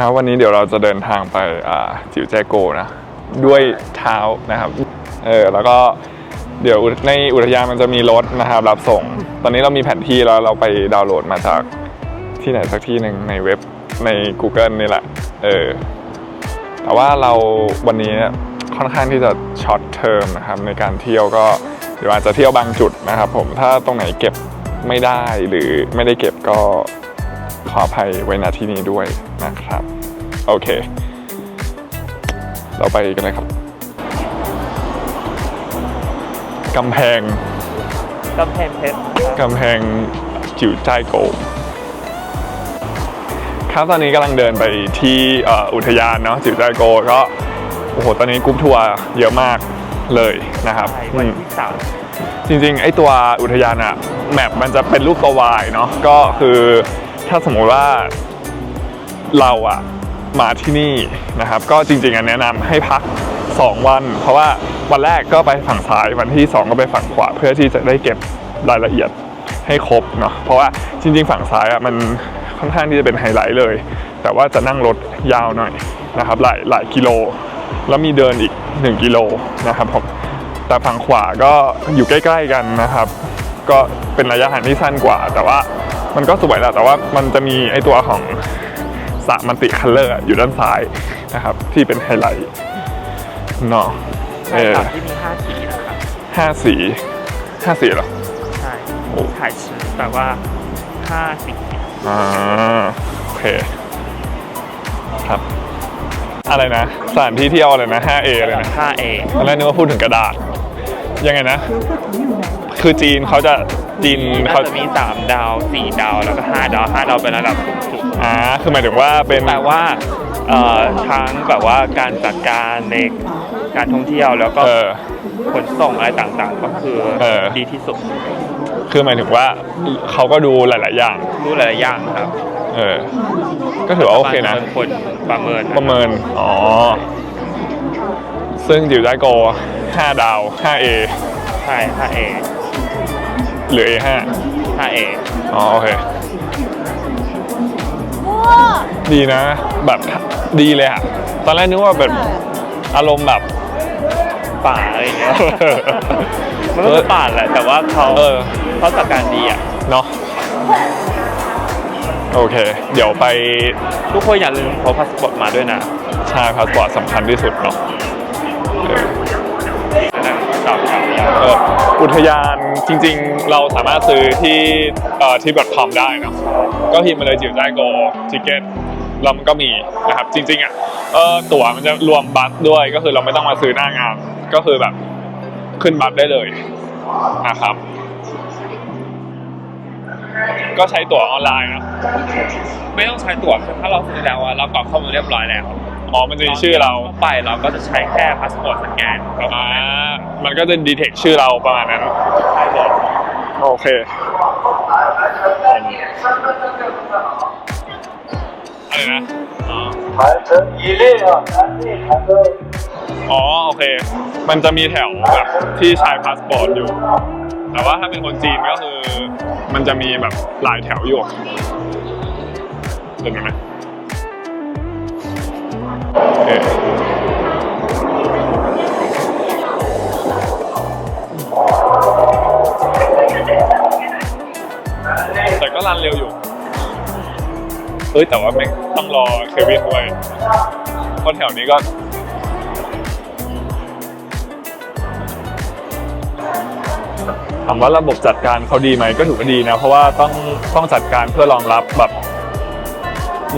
ครับวันนี้เดี๋ยวเราจะเดินทางไปจิ๋วแจโกนะ ด้วยเท้านะครับ เออแล้วก็เดี๋ยวในอุทยานมันจะมีรถนะครับ รับส่ง ตอนนี้เรามีแผนที่แล้วเราไปดาวน์โหลดมาจากที่ไหนสักที่หนึ่งในเว็บใน Google นี่แหละ เออ แต่ว่าเราวันนี้ค่อนข้างที่จะช็อตเทอมนะครับในการเที่ยวก็เดี๋ยวอาจจะเที่ยวบางจุดนะครับ ผมถ้าตรงไหนเก็บไม่ได้หรือไม่ได้เก็บก็ขออภัยไว้ณที่นี้ด้วยนะครับ โอเค เราไปกันเลยครับกำแพงกำแพงเพชรครับกำแพงจิ๋วจ้ายโกวครับตอนนี้กำลังเดินไปที่เอ่ออุทยานเนาะจิ๋วจ้ายโกวก็โอ้โหตอนนี้กรุ๊ปทัวร์เยอะมากเลยนะครับใช่อืวันมที่สามจริงๆ ไอตัวอุทยานอะแมปมันจะเป็นรูปตัววายเนาะก็คือถ้าสมมุติว่าเราอะ มาที่นี่นะครับ ก็จริงๆอะแนะนำให้พัก 2 วัน เพราะว่าวันแรกก็ไปฝั่งซ้ายวันที่ 2 ก็ไปฝั่งขวาเพื่อที่จะได้เก็บรายละเอียดให้ครบเนาะเพราะว่าจริง ๆ ฝั่งซ้ายอะมันค่อนข้างที่จะเป็นไฮไลท์เลย แต่ว่าจะนั่งรถยาวหน่อยนะครับหลายหลายกิโล แล้วมีเดินอีก 1 กิโลนะครับผมแต่ฝั่งขวาก็อยู่ใกล้ๆกันนะครับ ก็เป็นระยะห่างที่สั้นกว่า แต่ว่ามันก็สวยแหละแต่ว่ามันจะมีไอตัวของ สระมันติคัลเลอร์อยู่ด้านซ้ายนะครับ ที่เป็นไฮไลท์เนาะเอใช่อครับที่มีห้าสีนะครับห้าสีห้าสีเหรอ ใช่ถ่ายชื่อแปลว่าห้าสีอ่าโอเค ครับ อะไรนะ สถานที่เที่ยวอะไรนะ 5A เลยนะห้าเอตอนแรกนึกว่าพูดถึงกระดาษ ยังไงนะ คือจีนเขาจะ จีนน่าเขาจะมีสามดาวสี่ดาว แล้วก็ห้าดาวห้าดาวเป็นระดับสูงสุดอ่าคือหมายถึงว่าเป็นแปลว่าเอ่อทั้งแบบว่าการจัดการในการท่องเที่ยวแล้วก็เออ ขนส่งอะไรต่างๆ ก็คือเออ ดีที่สุดคือหมายถึงว่าเขาก็ดูหลาย ๆ อย่าง รู้หลายๆอย่างครับเออ ก็ถือว่าโอเคนะบางคนประเมินประเมิน อ๋อ ซึ่งจิ๋วได้โก5ดาว 5A ใช่ห้าเอ หรือ A5 ห้าเออ๋อโอเค ดีนะ แบบดีเลยอะตอนแรกนึกว่าแบบอารมณ์แบบป่าอะไรอย่างเงี้ย มันก็คือป่าแหละ แต่ว่าเขาเออ เขาจัดการดีอะ เนาะโอเค เดี๋ยวไปทุกคนอย่าลืมพกพาสปอร์ตมาด้วยนะชาพาสปอร์ตสำคัญที่สุดเนาะเออนั่งต่ อุทยานจริงๆ เราสามารถซื้อที่เอ่อที่ .com ได้นะก็พิมพ์มาเลยจิ๋วได้โกทิเก็ตแล้วมันก็มีนะครับจริงๆอะเออตั๋วมันจะรวมบัสด้วยก็คือเราไม่ต้องมาซื้อหน้างานก็คือแบบขึ้นบัสได้เลยนะครับ ก็ใช้ตั๋วออนไลน์นะไม่ต้องใช้ตั๋วถ้าเราซื้อแล้วอะเรากรอกข้อมูลเรียบร้อยแล้ว อ๋อมันจะมีชื่อเรา ไปเราก็จะใช้แค่พาสปอร์ตสแกนก็ อ่ามันก็จะดีเทคชื่อเราประมาณนั้น ใช่เลย โอเค อะไรนะ อ๋อ 传承一列啊，南内长征。 อ๋อ โอเค มันจะมีแถวแบบที่ใช้พาสปอร์ตอยู่ แต่ว่าถ้าเป็นคนจีนก็คือ มันจะมีแบบหลายแถวอยู่เห็นไหม โอเคแต่ก็รันเร็วอยู่ เฮ้ย แต่ว่าไม่งต้องรอเควินด้วยเพราะแถวนี้ก็ถามว่าระบบจัดการเขาดีไหมก็ถือว่าดีนะ เพราะว่าต้องต้องจัดการเพื่อรองรับแบบ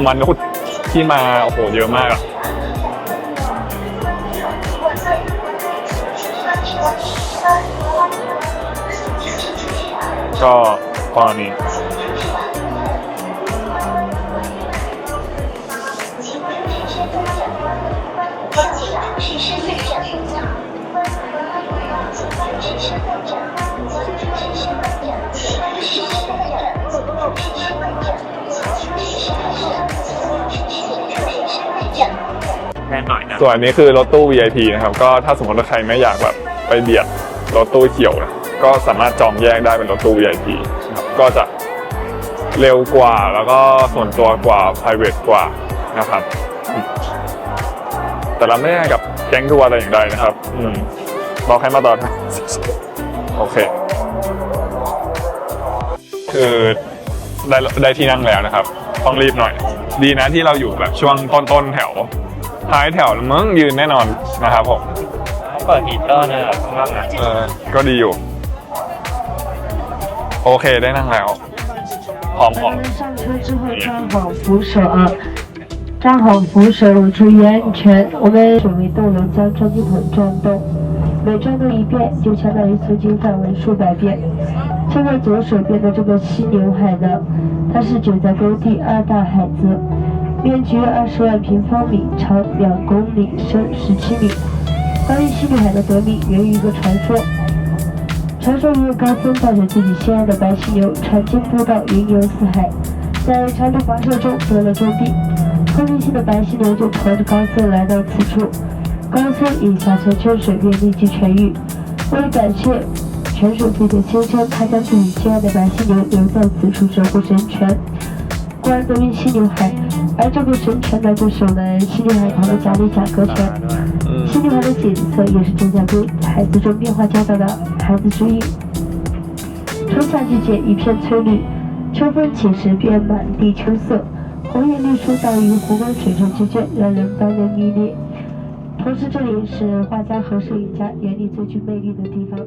มันุษย์ที่มาโอ้โหเยอะมากอะ ก็ปรนี้ส่วนนนี้คือรถตู้ VIP นะครับ ก็ถ้าสมมติว่าใครไม่อยากแบบไปเบียดรถตู้เขียวนะ ก็สามารถจองแยกได้เป็นรถตู้ VIP นะครับก็จะเร็วกว่าแล้วก็ส่วนตัวกว่า private กว่านะครับ แต่เราไม่ได้กับแก๊งทัวร์อะไรอย่างใดนะครับ อืมบอกให้มาตอนโอเค คือได้ได้ที่นั่งแล้วนะครับ ต้องรีบหน่อย ดีนะที่เราอยู่แบบช่วงต้นๆแถว ท้ายแถวมึงยืนแน่นอนนะครับผมเขาเปิดฮีตเตอร์นะครับข้างล่างนะเออก็ดีอยู่ โอเคได้นั่งแล้วพร้อมออก 上车之后站好扶手啊，站好扶手，注意安全。我们准备动轮将装机筒转动，每转动一遍就相当于促进范围数百遍。现在左手边的这个犀牛海呢，它是九寨沟第二大海子，面积约二十万平方米，长两公里，深十七米。关于犀牛海的得名源于一个传说， 传说一位高僧带着自己心爱的白犀牛穿金步道云游四海，在长途跋涉中得了重病，后面性的白犀牛就驮着高僧来到此处，高僧饮下山泉水便立即痊愈。为了感谢泉水自己的先生，他将自己心爱的白犀牛留在此处守护神泉，故而得名犀牛海。而这个神泉呢，就是我们犀牛海旁的贾里贾格泉。犀牛海的景色也是正在为孩子中变化较大的孩子之一。春夏季节一片翠绿，秋风起时便满地秋色，红叶绿树倒于湖光水城之间，让人般人迷恋。同时，这里是画家和摄影家眼里最具魅力的地方。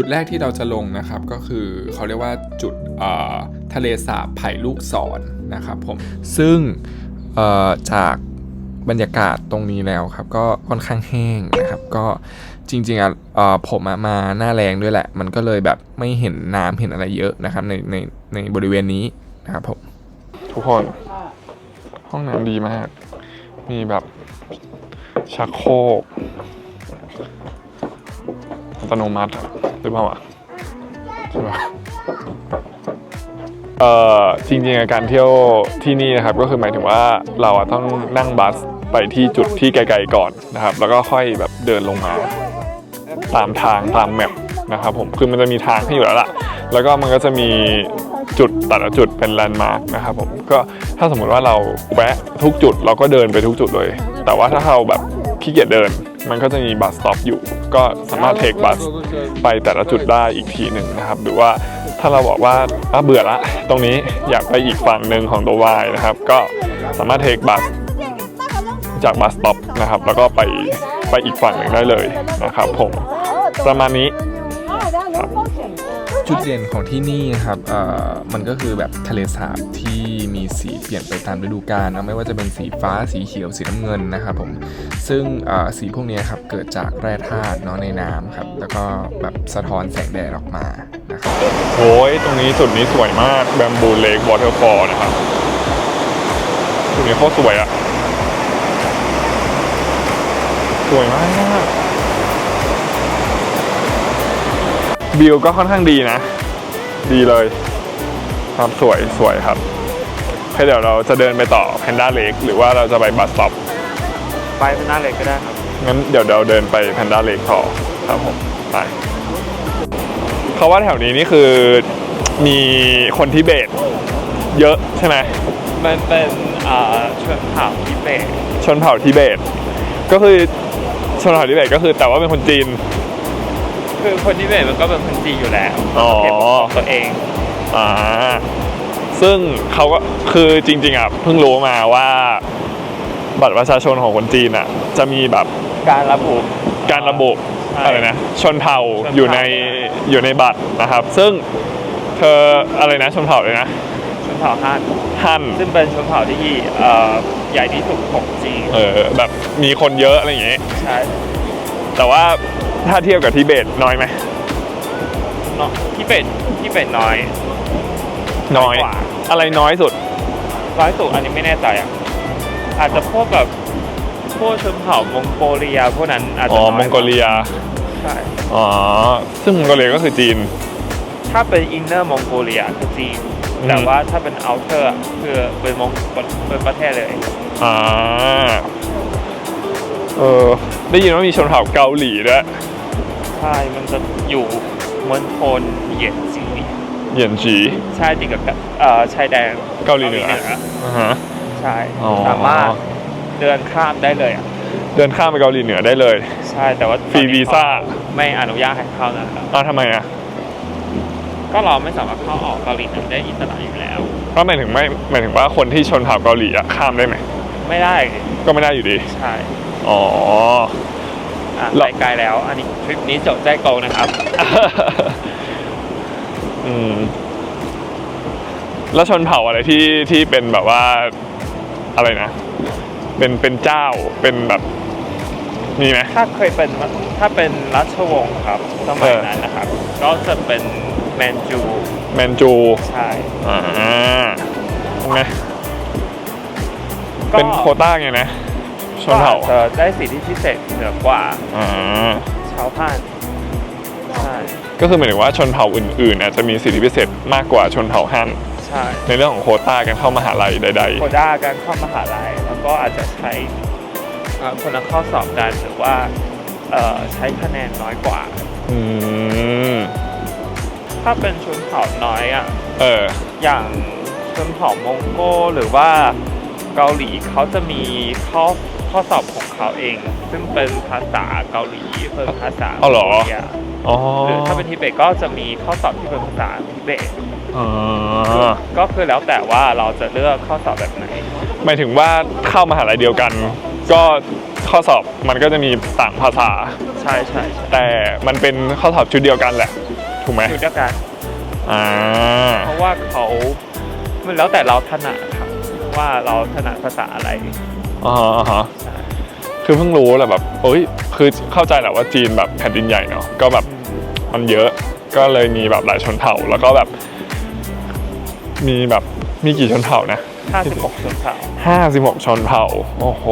จุดแรกที่เราจะลงนะครับก็คือเขาเรียกว่าจุดทะเลสาบไผ่ลูกศรนนะครับผมซึ่งจากบรรยากาศตรงนี้แล้วครับก็ค่อนข้างแห้งนะครับก็จริงๆอะผมมาหน้าแรงด้วยแหละ มันก็เลยแบบไม่เห็นน้ำเห็นอะไรเยอะนะครับในในในบริเวณนี้นะครับผมทุกคนห้องน้ำดีมาก มีแบบชักโครกอัตโนมัติ หรือเปล่าวะใช่ปะเอ่อจริงๆการเที่ยวที่นี่นะครับก็คือหมายถึงว่าเราอะต้องนั่งบัสไปที่จุดที่ไกลๆก่อนนะครับ แล้วก็ค่อยแบบเดินลงมา ตามทางตามแมปนะครับผมคือมันจะมีทางให้อยู่แล้วล่ะ แล้วก็มันก็จะมีจุดแต่ละจุดเป็นแลนด์มาร์กนะครับผมก็ถ้าสมมุติว่าเราแวะทุกจุดเราก็เดินไปทุกจุดเลย แต่ว่าถ้าเราแบบขี้เกียจเดิน มันก็จะมีบัสสต็อปอยู่ ก็สามารถเทคบัสไปแต่ละจุดได้อีกทีหนึ่งนะครับหรือว่าถ้าเราบอกว่าอะเบื่อละ ตรงนี้อยากไปอีกฝั่งหนึ่งของตัววายนะครับ ก็สามารถเทคบัสจากบัสสต็อปนะครับ แล้วก็ไปไปอีกฝั่งหนึ่งได้เลยนะครับผมประมาณนี้ จุดเด่นของที่นี่นะครับเอ่อมันก็คือแบบทะเลสาบที่มีสีเปลี่ยนไปตามฤดูกาลนะไม่ว่าจะเป็นสีฟ้าสีเขียวสีน้ำเงินนะครับผมซึ่งเอ่อสีพวกนี้ครับเกิดจากแร่ธาตุเนาะในน้ำครับแล้วก็แบบสะท้อนแสงแดดออกมานะครับโอ้ยตรงนี้จุดนี้สวยมากแบมบูเลกวอเตอร์ฟอลนะครับจุดนี้โคตรสวยอะสวยมาก วิวก็ค่อนข้างดีนะ ดีเลยครับสวยสวยครับโอเคเดี๋ยวเราจะเดินไปต่อแพนด้าเลกหรือว่าเราจะไปบัสสต็อปไปเป็นหน้าเล็กก็ได้ครับ งั้นเดี๋ยวเราเดินไปแพนด้าเลกต่อครับผมไปเขาว่าแถวนี้นี่คือมีคนทิเบตเยอะใช่ไหมมันเป็นอ่าชนเผ่าทิเบต ชนเผ่าทิเบต ก็คือชนเผ่าทิเบตก็คือแต่ว่าเป็นคนจีน คือคนทิเบตมันก็เป็นคนจีนอยู่แล้วอ๋อ เก็บของตัวเองอ่าซึ่งเขาก็คือจริงๆอะเพิ่งรู้มาว่า บัตรประชาชนของคนจีนอะ จะมีแบบการระบุ การระบุใช่อะไรนะชนเผ่าชนเผ่า อยู่ในอยู่ในบัตรนะครับ ซึ่งเธออะไรนะชนเผ่าเลยนะชนเผ่าฮั่นฮั่นซึ่งเป็นชนเผ่าที่เอ่อใหญ่ที่สุดของจีนเออแบบมีคนเยอะอะไรอย่างเงี้ย ใช่แต่ว่า ถ้าเทียบกับทิเบตน้อยไหมเนาะทิเบตทิเบตน้อย น้อยกว่า อะไรน้อยสุด ร้อยสุดอันนี้ไม่แน่ใจอะอาจจะพวกแบบพวกชนเผ่ามองโกเลียพวกนั้นอาจอ๋จะอ น้ยมองโกเลีย ใช่อ๋อ ซึ่งมองโกเลียก็คือจีน ถ้าเป็นอินเนอร์มองโกเลียคือจีนอืม แต่ว่าถ้าเป็นเอาเตอร์คือเป็นมองเป็นประเทศเลย อ่า เออได้ยินว่ามีชนเผ่าเกาหลีด้วยใช่มันจะอยู่มณฑลเหยียนจิงหลีอเหยียนจีใช่ติดกับเอ่อชายแดนเกาหลีเหนืออ่าฮะใช่อ๋อสามารถเดินข้ามได้เลยอะเดินข้ามไปเกาหลีเหนือได้เลย ใช่แต่ว่าฟรีวีซ่าไม่อนุญาตให้เข้านะครับอ้าวทำไมอะก็เราไม่สามารถเข้าออกเกาหลีเหนือได้อิสระอยู่แล้วก็หมายถึงไม่หมายถึงว่าคนที่ชนเผ่าเกาหลีอะข้ามได้ไหมไม่ได้ก็ไม่ได้อยู่ดีใช่ อ๋ออะเราไปไกลแล้ว อันนี้ทริปนี้จบใจโกนะครับ อืม แล้วชนเผ่าอะไรที่ที่เป็นแบบว่าอะไรนะ เป็นเป็นเจ้าเป็นแบบมีไหม ถ้าเคยเป็นถ้าเป็นรัชวงศ์ครับสมัยเออ นั้นนะครับ ก็จะเป็นแมนจู แมนจูใช่ อ่าใช่ไหมก็เป็นโควต้าไงนะช นเผ่าก็อาจจะได้สิทธิพิเศษเหนือกว่าอ่าชาวพันธุ์ใช่ก็คือหมายถึงว่าชนเผ่าอื่นๆอาจจะมีสิทธิพิเศษมากกว่าชนเผ่าฮั่นใช่ในเรื่องของโควต้าการเข้ามหาลัยใด โคด้าการเข้ามหาลัยแล้วก็อาจจะใช้เอ่อคนละข้อสอบกันหรือว่าเอ่อใช้คะแนนน้อยกว่า ๆ อืมถ้าเป็นชนเผ่าน้อยอะ เออ อย่างชนเผ่ามองโกหรือว่าเกาหลีเขาจะมีข้อ ข้อสอบของเขาเอง ซึ่งเป็นภาษาเกาหลีเป็นภาษาเอาเหรอมงโกลียอ๋อหรือถ้าเป็นทิเบตก็จะมีข้อสอบที่เป็นภาษาทิเบตอ๋อก็คือแล้วแต่ว่าเราจะเลือกข้อสอบแบบไหน หมายถึงว่าเข้ามหาลัยเดียวกัน ก็ข้อสอบมันก็จะมีต่างภาษา ใช่ใช่ใช่แต่มันเป็นข้อสอบชุดเดียวกันแหละ ถูกไหมอยู่ด้วยกันอ่าเพราะว่าเขามันแล้วแต่เราถนัดครับว่าเราถนัดภาษาอะไร อ๋ออ๋อฮะใช่คือเพิ่งรู้แหละแบบโอ้ยคือเข้าใจแหละว่าจีนแบบแผ่นดินใหญ่เนาะก็แบบมันเยอะก็เลยมีแบบหลายชนเผ่า แล้วก็แบบ มีแบบมีกี่ชนเผ่านะห้าสิบหกชนเผ่าห้าสิบหกชนเผ่าโอ้โห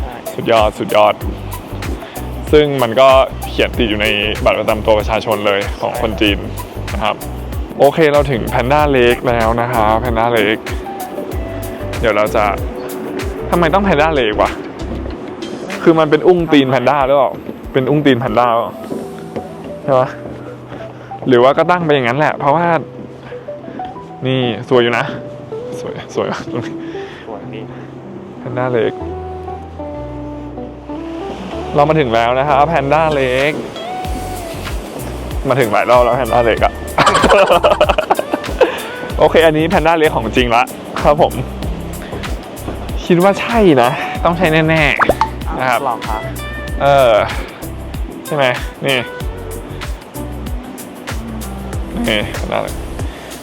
ใช่สุดยอดสุดยอด ซึ่งมันก็เขียนติดอยู่ในบัตรประจำตัวประชาชนเลยของคนจีนนะครับ โอเคเราถึงแพนด้าเล็กแล้วนะคะแพนด้าเล็กเดี๋ยวเราจะ ทำไมต้องแพนด้าเล็กวะ คือมันเป็นอุ้งตีนแพนด้าหรือเปล่า เป็นอุ้งตีนแพนด้าหรอใช่ปะหรือว่าก็ตั้งไปอย่างนั้นแหละ เพราะว่า นี่สวยอยู่นะ สวยสวยตรงนี้สวยดีแพนด้าเล็กเรามาถึงแล้วนะครับแพนด้าเล็กมาถึงหลายรอบแล้วแพนด้าเล็กอะโอเค อันนี้แพนด้าเล็กของจริงละครับผม คิดว่าใช่นะ ต้องใช่แน่ๆนะครับลองค่ะเออ ใช่ไหมนี่นี่แพนด้าเล็ก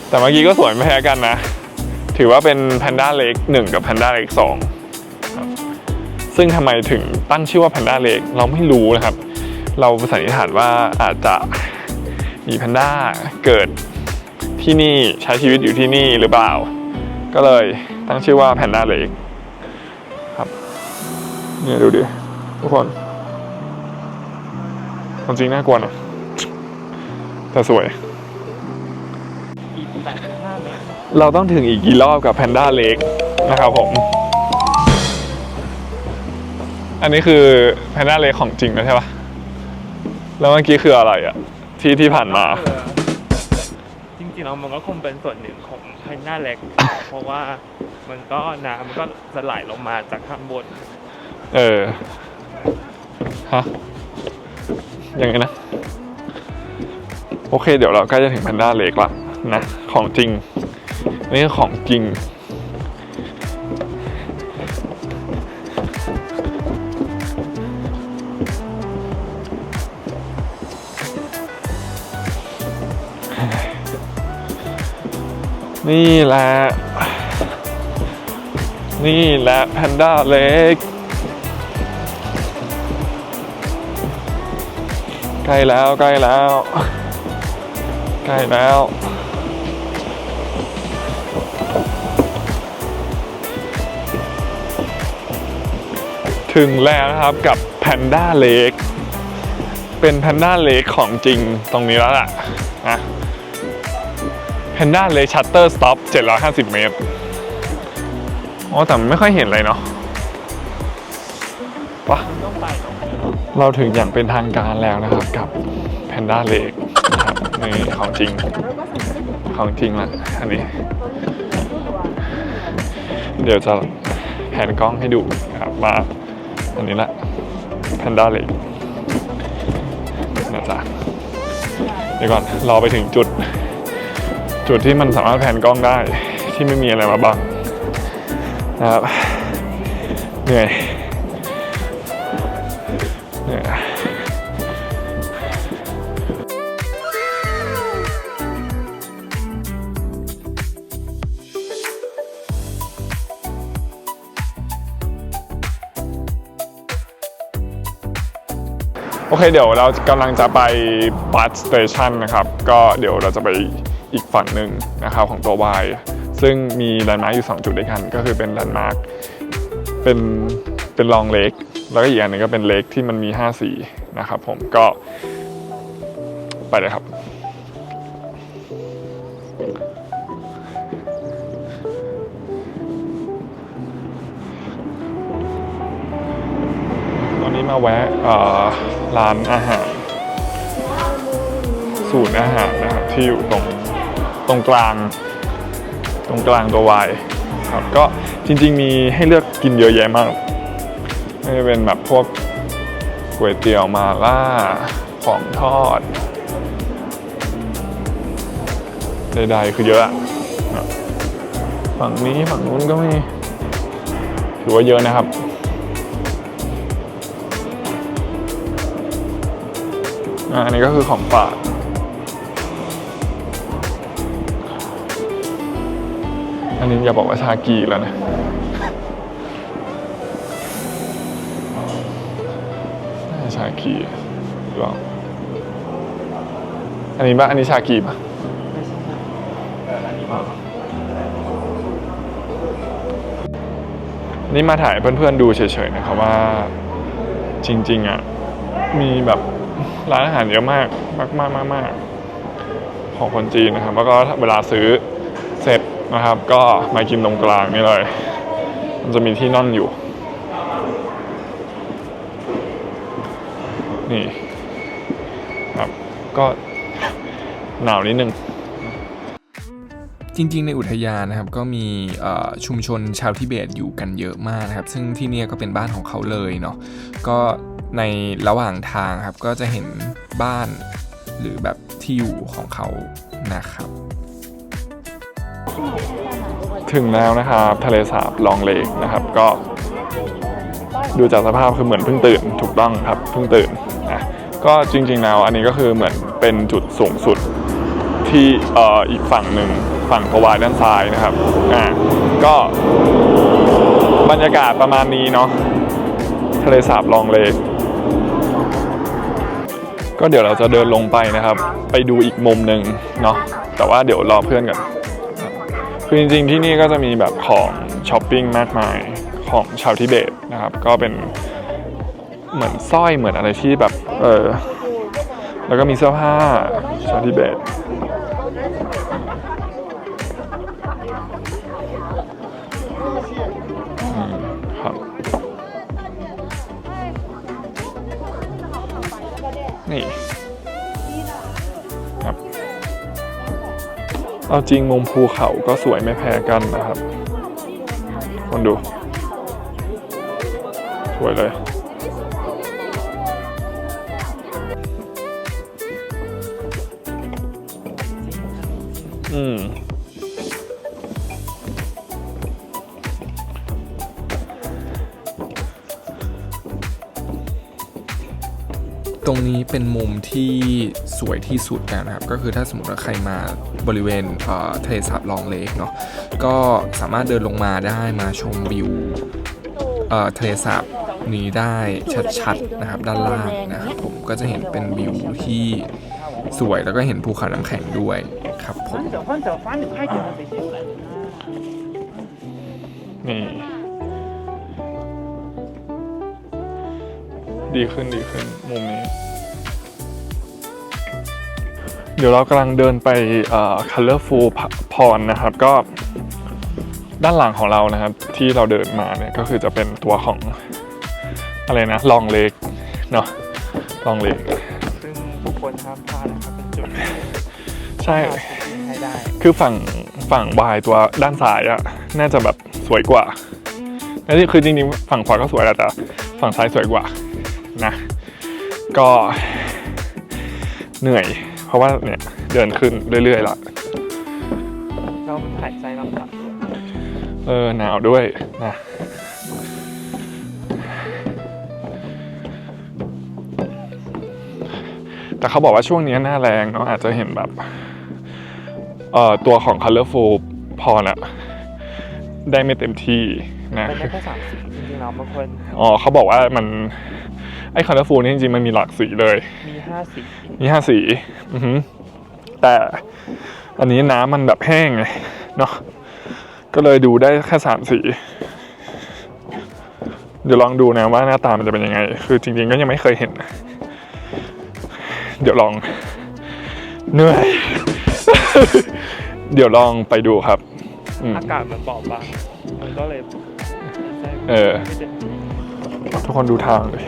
แต่เมื่อกี้ก็สวยไม่แพ้กันนะ ถือว่าเป็นแพนด้าเล็กหนึ่งกับแพนด้าเล็กสองครับซึ่งทำไมถึงตั้งชื่อว่าแพนด้าเล็กเราไม่รู้นะครับ เราสันนิษฐานว่าอาจจะมีแพนด้าเกิดที่นี่ใช้ชีวิตอยู่ที่นี่หรือเปล่า ก็เลยตั้งชื่อว่าแพนด้าเล็กครับ เนี่ยดูดิทุกคนคจริงน่ากลัวนะแต่สวยเรเราต้องถึงอีกกี่รอบกับแพนด้าเล็กนะครับผม อันนี้คือแพนด้าเล็กของจริงนะใช่ปะแล้วเมื่อกี้คืออะไรอะที่ที่ผ่านมา จริงๆแล้วมันก็คงเป็นส่วนหนึ่งของแพนด้าเล็ก เพราะว่ามันก็น้ำมันก็จะไหลลงมาจากข้างบน เออ ฮะ ยังไงนะ โอเค เดี๋ยวเราใกล้จะถึงแพนด้าเล็กละนะ ของจริง นี่คือของจริง นี่แหละ นี่แหละแพนด้าเล็ก ล้แล้วใกล้แล้วใกล้แล้วถึงแล้วนะครับกับแพนด้าเลกเป็นแพนด้าเลกของจริงตรงนี้แล้วล่ะนะแพนด้าเลกชัตเตอร์สต็อป750 เมตรอ๋อแต่ไม่ค่อยเห็นเลยเนาะปะต้องไปตรงนี้ เราถึงอย่างเป็นทางการแล้วนะครับกับ Panda Lake นะครับนี่ของจริง ของจริงละอันนี้ เดี๋ยวจะแผนกล้องให้ดูครับว่าอันนี้ละแพนด้าเล็กนะจ๊ะเดี๋ยวก่อนรอไปถึงจุด จุดที่มันสามารถแผนกล้องได้ที่ไม่มีอะไรมาบังนะครับเหนื่อย อเคเดี๋ยวเรากำลังจะไปบัสสเตชันนะครับ ก็เดี๋ยวเราจะไปอีกฝั่งหนึ่งนะครับของตัววายซึ่งมีแลนด์มาร์กอยู่ 2 จุดด้วยกัน ก็คือเป็นแลนด์มาร์กเป็นเป็นลองเลกแล้วก็อีกอันหนึงก็เป็นเลกที่มันมี 5 สีนะครับผมก็ไปเลยครับตอนนี้มาแวะอ่อ ร้านอาหารศูนย์อาหารนะครับที่อยู่ตรงตรงกลาง ตรงกลางตัววายครับก็จริง ๆ มีให้เลือกกินเยอะแยะมากไม่ว่าจะเป็นแบบพวกก๋วยเตี๋ยวมาล่าของทอดใดๆคือเยอะอะฝั่งนี้ฝั่งนู้นก็มีถือว่าเยอะนะครับ อ่าอันนี้ก็คือของฝากอันนี้อย่าบอกว่าชากีแล้วนะน่าจะชากีหรือเปล่าอันนี้ป่ะอันนี้ชากีป่ะอ่านี่มาถ่ายเพื่อนๆดูเฉยๆนะครับว่า จริง ๆอะมีแบบ ร้านอาหารเยอะมากมากมากมากมากของคนจีนนะครับ แล้วก็เวลาซื้อเสร็จนะครับ ก็มากินตรงกลางนี่เลย มันจะมีที่นั่นอยู่ นี่ครับก็หนาวนิดนึงจริงๆ ในอุทยานนะครับก็มีชุมชนชาวทิเบตอยู่กันเยอะมากนะครับ ซึ่งที่นี่ก็เป็นบ้านของเขาเลยเนาะก็ ในระหว่างทางครับก็จะเห็นบ้านหรือแบบที่อยู่ของเขานะครับ ถึงแล้วนะครับ ทะเลสาบลองเลกนะครับก็ ดูจากสภาพคือเหมือนเพิ่งตื่นถูกต้องครับเพิ่งตื่นนะก็จริงๆแล้วอันนี้ก็คือเหมือนเป็นจุดสูงสุดที่เอ่ออีกฝั่งหนึ่งฝั่งกวายด้านซ้ายนะครับอ่าก็บรรยากาศประมาณนี้เนาะทะเลสาบลองเลก ก็เดี๋ยวเราจะเดินลงไปนะครับ ไปดูอีกมุมหนึ่งเนาะแต่ว่าเดี๋ยวรอเพื่อนก่อนคือจริงๆที่นี่ก็จะมีแบบของช้อปปิ้งมากมายของชาวทิเบตนะครับ ก็เป็นเหมือนสร้อยเหมือนอะไรที่แบบเออแล้วก็มีเสื้อผ้าชาวทิเบต นี่ครับเอาจริงมุมภูเขาก็สวยไม่แพ้กันนะครับคนดู สวยเลย ตรงนี้เป็นมุมที่สวยที่สุดแล้วนะครับ ก็คือถ้าสมมติว่าใครมาบริเวณเทะเลสาบลองเลกเนาะก็สามารถเดินลงมาได้มาชมวิวเทะเลสาบนี้ได้ชัดๆนะครับด้านล่างนะครับผมก็จะเห็นเป็นวิวที่สวยแล้วก็เห็นภูเขาน้ำแข็งด้วยครับผมนี่ ดีขึ้นดีขึ้นมุมนี้ เดี๋ยวเรากำลังเดินไปเอ่อ colorful pond นะครับ ก็ด้านหลังของเรานะครับ ที่เราเดินมาเนี่ยก็คือจะเป็นตัวของอะไรนะลองเลกเนาะลองเลกซึ่งบุคคลห้ามพลาดนะครับเป็นจุดใช่ไฮไลได้ คือฝั่งฝั่งวายตัวด้านซ้ายอะน่าจะแบบสวยกว่าแล้วนี่คือจริงๆฝั่งขวาก็สวยแหละแต่ฝั่งซ้ายสวยกว่า นะ ก็เหนื่อย เพราะว่าเนี่ยเดินขึ้นเรื่อยๆละเราหายใจลำบากเออหนาวด้วยนะแต่เขาบอกว่าช่วงนี้หน้าแรงเนาะอาจจะเห็นแบบเอ่อตัวของ Colorful พอนะได้ไม่เต็มที่นะเป็นได้แค่สามสีจริงๆแล้วบางคนอ๋อเขาบอกว่ามัน ไอ้ Colorful นี่จริงๆ มันมีหลากสีเลย มีห้าสีมีห้าสีอือหือแต่อันนี้น้ำมันแบบแห้งไงเนาะก็เลยดูได้แค่สามสี เดี๋ยวลองดูนะว่าหน้าตามันจะเป็นยังไง คือจริงๆก็ยังไม่เคยเห็น เดี๋ยวลองเหนื่อย เดี๋ยวลองไปดูครับอืมอากาศมันเบาบางมันก็เลยหายใจเออไม่เต็มที่ทุกคนดูทางเลย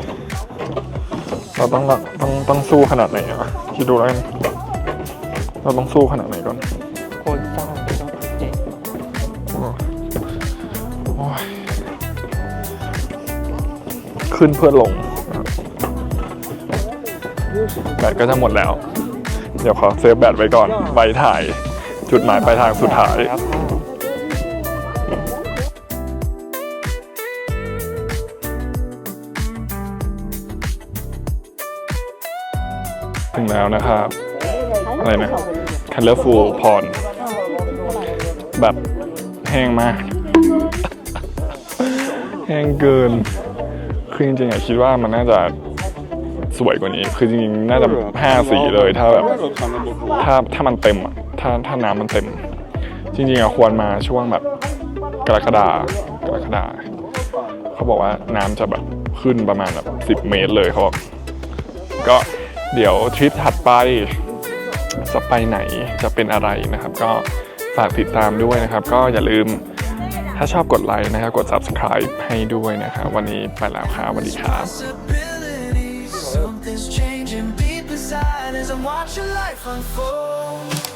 เราต้องต้องต้องสู้ขนาดไหนอะคิดดูแล้วกันเราต้องสู้ขนาดไหนก่อนโคนสร้างต้องเจ็บขึ้นเพื่อลงแบตก็จะหมดแล้ว เดี๋ยวขอเซฟแบตไว้ก่อนไว้ถ่าย จุดหมายปลายทางสุดท้าย แล้วนะครับ อะไรนะ Colorful Pond แบบแห้งมาก แห้งเกิน คือจริงๆอะคิดว่ามันน่าจะสวยกว่านี้ คือจริงๆ น่าจะห้าสีเลยถ้าแบบ ถ้าถ้ามันเต็มอะถ้าถ้าน้ำมันเต็ม จริงๆอะควรมาช่วงแบบกรกฎากรกฎาเขาบอกว่าน้ำจะแบบขึ้นประมาณแบบสิบ10เมตรเลยเขาบอกก็ เดี๋ยวทริปถัดไปจะไปไหนจะเป็นอะไรนะครับ ก็ฝากติดตามด้วยนะครับ ก็อย่าลืมถ้าชอบกดไลค์นะครับ กด subscribe ให้ด้วยนะครับวันนี้ไปแล้วครับสวัสดีครับ Something's changing deep inside as I'm watching life unfold.